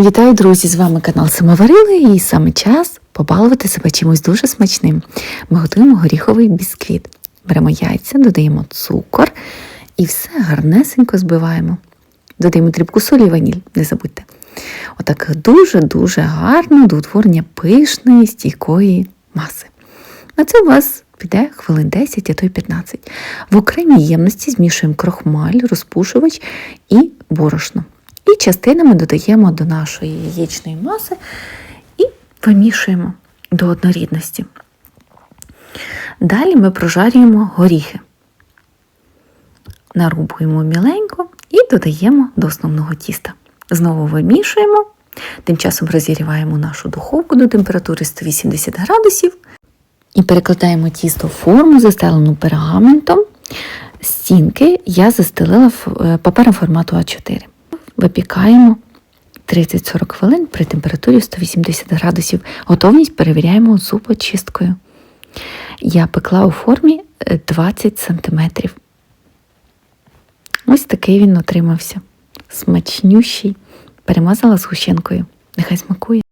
Вітаю, друзі! З вами канал Самоварили і саме час побалувати себе чимось дуже смачним. Ми готуємо горіховий бісквіт. Беремо яйця, додаємо цукор і все гарнесенько збиваємо. Додаємо дрібку солі і ваніль, не забудьте. Отак дуже-дуже гарно до утворення пишної, стійкої маси. На це у вас піде хвилин 10, а то й 15. В окремій ємності змішуємо крохмаль, розпушувач і борошно. І частинами додаємо до нашої яєчної маси і вимішуємо до однорідності. Далі ми прожарюємо горіхи. Нарубуємо міленько і додаємо до основного тіста. Знову вимішуємо, тим часом розігріваємо нашу духовку до температури 180 градусів і перекладаємо тісто в форму, застелену пергаментом. Стінки я застелила е, папером формату А4. Випікаємо 30-40 хвилин при температурі 180 градусів. Готовність перевіряємо зубочисткою. Я пекла у формі е, 20 см. Ось такий він отримався. Смачнющий. Перемазала згущенкою. Нехай смакує.